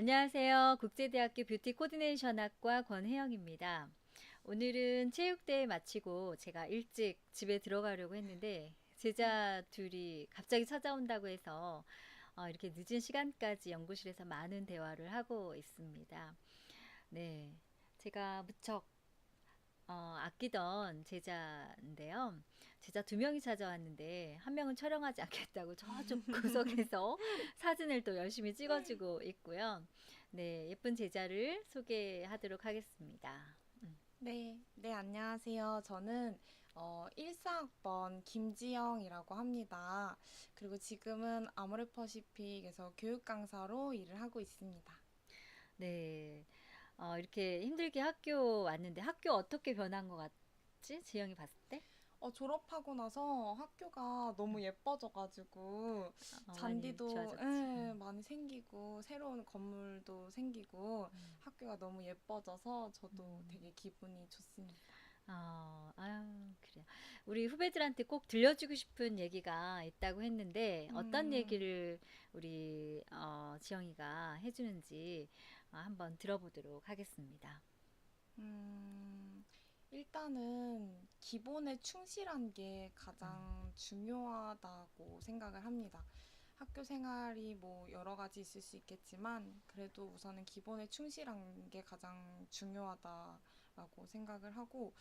안녕하세요. 국제대학교 뷰티 코디네이션학과 권혜영입니다. 오늘은 체육대회 마치고 제가 일찍 집에 들어가려고 했는데 제자 둘이 갑자기 찾아온다고 해서 어, 이렇게 늦은 시간까지 연구실에서 많은 대화를 하고 있습니다. 네, 제가 무척 어, 아끼던 제자인데요. 제자 두 명이 찾아왔는데 한 명은 촬영하지 않겠다고 저쪽 구석에서 사진을 또 열심히 찍어주고 있고요. 네, 예쁜 제자를 소개하도록 하겠습니다. 네, 네, 안녕하세요. 저는 어, 14학번 김지영이라고 합니다. 그리고 지금은 아모레퍼시픽에서 교육 강사로 일을 하고 있습니다. 네, 어, 이렇게 힘들게 학교 왔는데 학교 어떻게 변한 것 같지? 지영이 봤을 때? 어, 졸업하고 나서 학교가 너무 예뻐져가지고 어, 많이 잔디도 좋아졌지. 예, 많이 생기고 새로운 건물도 생기고 음. 학교가 너무 예뻐져서 저도 음. 되게 기분이 좋습니다. 어, 아유, 그래요. 우리 후배들한테 꼭 들려주고 싶은 얘기가 있다고 했는데 어떤 음. 얘기를 우리 어, 지영이가 해주는지 어, 한번 들어보도록 하겠습니다. 음, 일단은 기본에 충실한 게 가장 중요하다고 생각을 합니다. 학교 생활이 뭐 여러 가지 있을 수 있겠지만 그래도 우선은 기본에 충실한 게 가장 중요하다라고 생각을 하고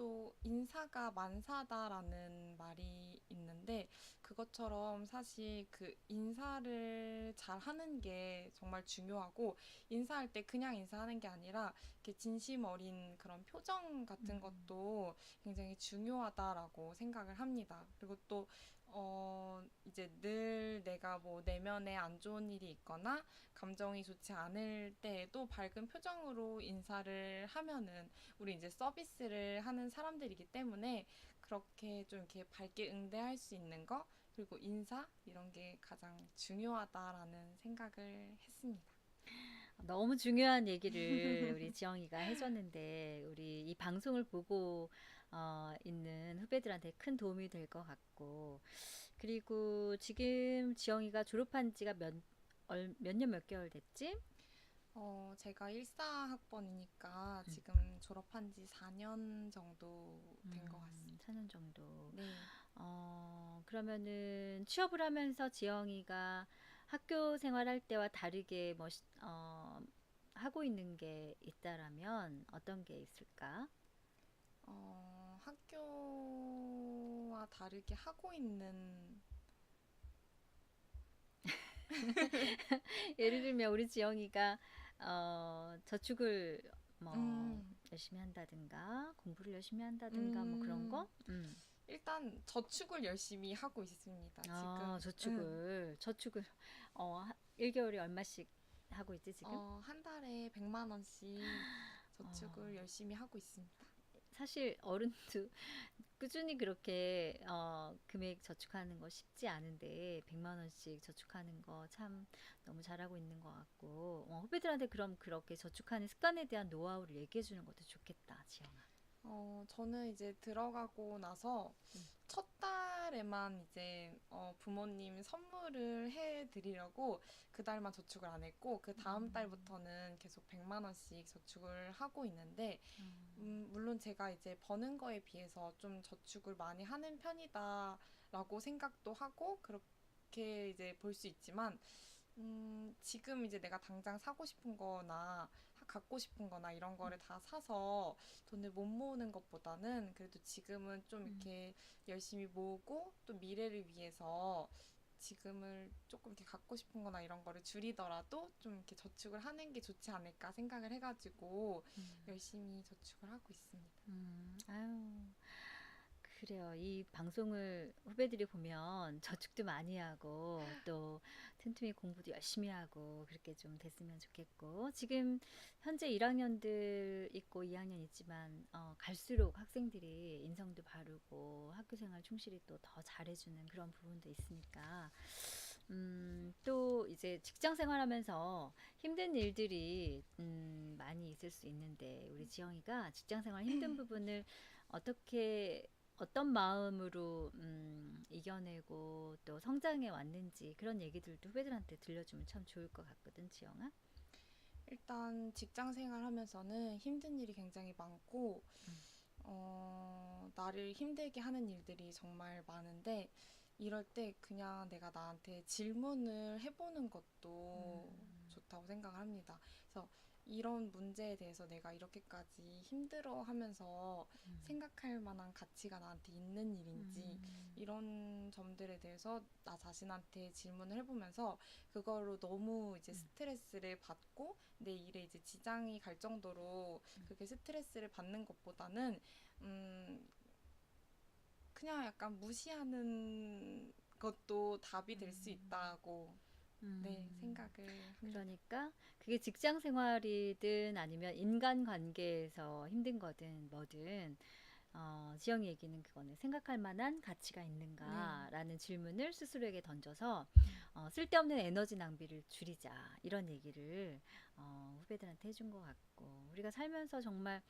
또 인사가 만사다라는 말이 있는데 그것처럼 사실 그 인사를 잘 하는 게 정말 중요하고 인사할 때 그냥 인사하는 게 아니라 이렇게 진심 어린 그런 표정 같은 음. 것도 굉장히 중요하다라고 생각을 합니다. 그리고 또, 어, 이제 늘 내가 뭐 내면에 안 좋은 일이 있거나 감정이 좋지 않을 때에도 밝은 표정으로 인사를 하면은 우리 이제 서비스를 하는 사람들이기 때문에 그렇게 좀 이렇게 밝게 응대할 수 있는 거 그리고 인사 이런 게 가장 중요하다라는 생각을 했습니다. 너무 중요한 얘기를 우리 지영이가 해줬는데 우리 이 방송을 보고 어, 있는 후배들한테 큰 도움이 될 것 같고 그리고 지금 지영이가 졸업한 지가 몇, 몇년몇 개월 됐지? 어, 제가 14학번이니까 음. 지금 졸업한 지 4년 정도 된것 같습니다. 4년 정도. 네. 어, 그러면은 취업을 하면서 지영이가 학교 생활할 때와 다르게 뭐, 시- 어, 하고 있는 게 있다라면 어떤 게 있을까? 어, 학교와 다르게 하고 있는, 예를 들면 우리 지영이가 어, 저축을 뭐 음, 열심히 한다든가 공부를 열심히 한다든가 뭐 그런 음, 거? 음. 일단 저축을 열심히 하고 있습니다. 아, 지금, 음, 저축을 저축을 어, 1개월에 얼마씩 하고 있지 지금? 어, 한 달에 100만 원씩 저축을 어, 열심히 하고 있습니다. 사실 어른도 꾸준히 그렇게 어, 금액 저축하는 거 쉽지 않은데 100만 원씩 저축하는 거 참 너무 잘하고 있는 것 같고 어, 후배들한테 그럼 그렇게 저축하는 습관에 대한 노하우를 얘기해 주는 것도 좋겠다, 지영아. 어, 저는 이제 들어가고 나서 음. 첫 달에만 이제 어, 부모님 선물을 해드리려고 그 달만 저축을 안 했고 그 다음 음. 달부터는 계속 100만 원씩 저축을 하고 있는데 음. 음, 물론 제가 이제 버는 거에 비해서 좀 저축을 많이 하는 편이다라고 생각도 하고 그렇게 이제 볼 수 있지만 음, 지금 이제 내가 당장 사고 싶은 거나 하- 갖고 싶은 거나 이런 거를 다 사서 돈을 못 모으는 것보다는 그래도 지금은 좀 음. 이렇게 열심히 모으고 또 미래를 위해서 지금을 조금 이렇게 갖고 싶은 거나 이런 거를 줄이더라도 좀 이렇게 저축을 하는 게 좋지 않을까 생각을 해가지고 음. 열심히 저축을 하고 있습니다. 음, 아유, 그래요. 이 방송을 후배들이 보면 저축도 많이 하고 또 틈틈이 공부도 열심히 하고 그렇게 좀 됐으면 좋겠고 지금 현재 1학년들 있고 2학년 있지만 어, 갈수록 학생들이 인성도 바르고 학교 생활 충실히 또 더 잘해주는 그런 부분도 있으니까 음, 또 이제 직장 생활하면서 힘든 일들이 음, 많이 있을 수 있는데 우리 지영이가 직장 생활 힘든 부분을 어떻게 어떤 마음으로 음, 이겨내고 또 성장해 왔는지 그런 얘기들도 후배들한테 들려주면 참 좋을 것 같거든, 지영아. 일단 직장 생활하면서는 힘든 일이 굉장히 많고, 음. 어, 나를 힘들게 하는 일들이 정말 많은데, 이럴 때 그냥 내가 나한테 질문을 해보는 것도 음. 좋다고 생각을 합니다. 그래서 이런 문제에 대해서 내가 이렇게까지 힘들어 하면서 음. 생각할 만한 가치가 나한테 있는 일인지, 음. 이런 점들에 대해서 나 자신한테 질문을 해보면서 그걸로 너무 이제 음. 스트레스를 받고 내 일에 이제 지장이 갈 정도로 음. 그렇게 스트레스를 받는 것보다는 음 그냥 약간 무시하는 것도 답이 될수 음. 있다고 네 음. 생각을 합니다. 그러니까 그게 직장 생활이든 아니면 인간 관계에서 힘든 거든 뭐든 어, 지영이 얘기는 그거네. 생각할 만한 가치가 있는가라는 질문을 스스로에게 던져서 어, 쓸데없는 에너지 낭비를 줄이자 이런 얘기를 어, 후배들한테 해준 것 같고 우리가 살면서 정말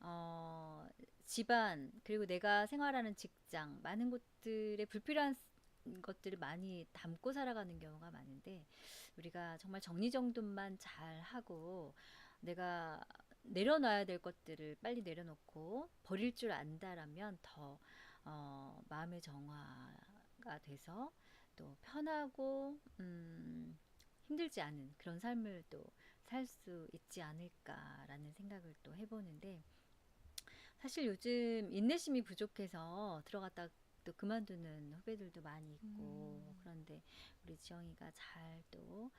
어, 집안 그리고 내가 생활하는 직장 많은 곳들에 불필요한 것들을 많이 담고 살아가는 경우가 많은데 우리가 정말 정리정돈만 잘 하고 내가 내려놔야 될 것들을 빨리 내려놓고 버릴 줄 안다라면 더 어, 마음의 정화가 돼서 또 편하고 음, 힘들지 않은 그런 삶을 또 살 수 있지 않을까라는 생각을 또 해보는데 사실 요즘 인내심이 부족해서 들어갔다 또 그만두는 후배들도 많이 있고 음. 그런데 우리 지영이가 잘또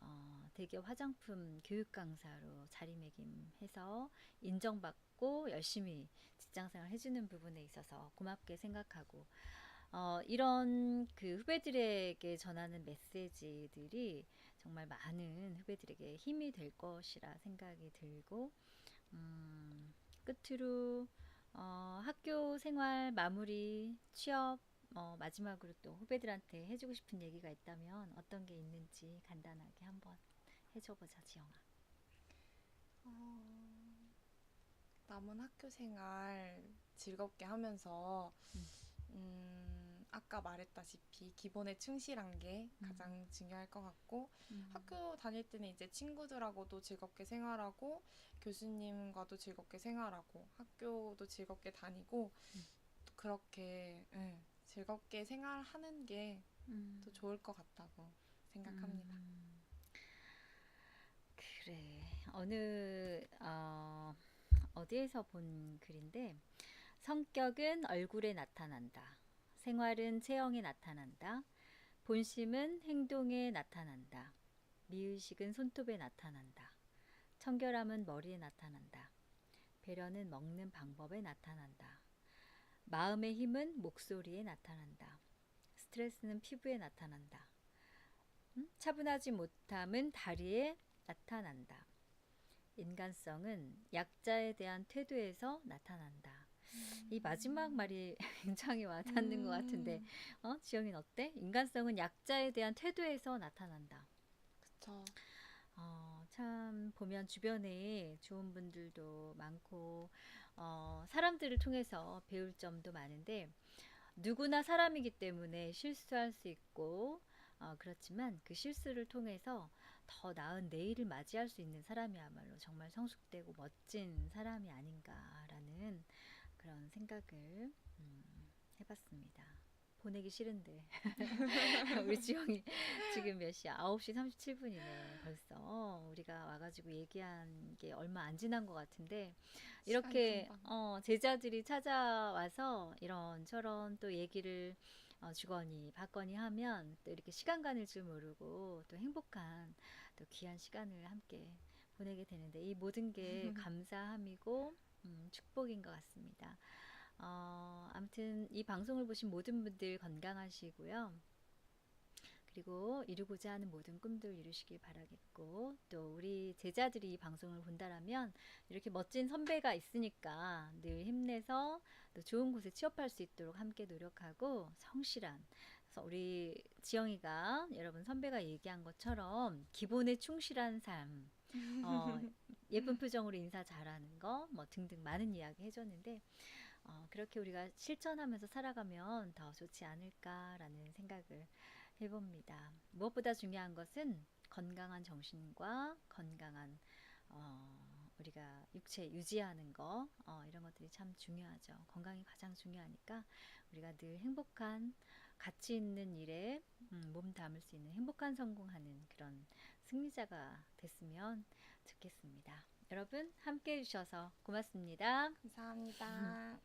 어, 대기업 화장품 교육 강사로 자리매김해서 인정받고 열심히 직장생활 해주는 부분에 있어서 고맙게 생각하고 어, 이런 그 후배들에게 전하는 메시지들이 정말 많은 후배들에게 힘이 될 것이라 생각이 들고 음, 끝으로 어, 학교 생활 마무리, 취업, 어, 마지막으로 또 후배들한테 해주고 싶은 얘기가 있다면 어떤 게 있는지 간단하게 한번 해줘보자, 지영아. 어, 남은 학교 생활 즐겁게 하면서 음. 음, 아까 말했다시피 기본에 충실한 게 음. 가장 중요할 것 같고 음. 학교 다닐 때는 이제 친구들하고도 즐겁게 생활하고 교수님과도 즐겁게 생활하고 학교도 즐겁게 다니고 음. 또 그렇게 예, 즐겁게 생활하는 게더 음. 좋을 것 같다고 생각합니다. 음. 그래. 어느 어, 어디에서 본 글인데 성격은 얼굴에 나타난다. 생활은 체형에 나타난다. 본심은 행동에 나타난다. 미의식은 손톱에 나타난다. 청결함은 머리에 나타난다. 배려는 먹는 방법에 나타난다. 마음의 힘은 목소리에 나타난다. 스트레스는 피부에 나타난다. 음? 차분하지 못함은 다리에 나타난다. 인간성은 약자에 대한 태도에서 나타난다. 이 마지막 말이 굉장히 와닿는 것 같은데, 음, 어? 지영이는 어때? 인간성은 약자에 대한 태도에서 나타난다. 그쵸. 어, 참 보면 주변에 좋은 분들도 많고 어, 사람들을 통해서 배울 점도 많은데 누구나 사람이기 때문에 실수할 수 있고 어, 그렇지만 그 실수를 통해서 더 나은 내일을 맞이할 수 있는 사람이야말로 정말 성숙되고 멋진 사람이 아닌가라는 그런 생각을 음, 해봤습니다. 보내기 싫은데 우리 지영이 지금 몇 시야? 9시 37분이네 벌써 우리가 와가지고 얘기한 게 얼마 안 지난 것 같은데 이렇게. 어, 제자들이 찾아와서 이런저런 또 얘기를 어, 주거니 받거니 하면 또 이렇게 시간 가는 줄 모르고 또 행복한 또 귀한 시간을 함께 보내게 되는데 이 모든 게 감사함이고 음, 축복인 것 같습니다. 어, 아무튼 이 방송을 보신 모든 분들 건강하시고요. 그리고 이루고자 하는 모든 꿈들 이루시길 바라겠고 또 우리 제자들이 이 방송을 본다라면 이렇게 멋진 선배가 있으니까 늘 힘내서 또 좋은 곳에 취업할 수 있도록 함께 노력하고 성실한 우리 지영이가 여러분 선배가 얘기한 것처럼 기본에 충실한 삶 어, 예쁜 표정으로 인사 잘하는 거 뭐 등등 많은 이야기 해줬는데 어, 그렇게 우리가 실천하면서 살아가면 더 좋지 않을까라는 생각을 해봅니다. 무엇보다 중요한 것은 건강한 정신과 건강한 어, 우리가 육체 유지하는 거 어, 이런 것들이 참 중요하죠. 건강이 가장 중요하니까 우리가 늘 행복한 가치 있는 일에 음, 몸 담을 수 있는 행복한 성공하는 그런 승리자가 됐으면 좋겠습니다. 여러분 함께 해주셔서 고맙습니다. 감사합니다.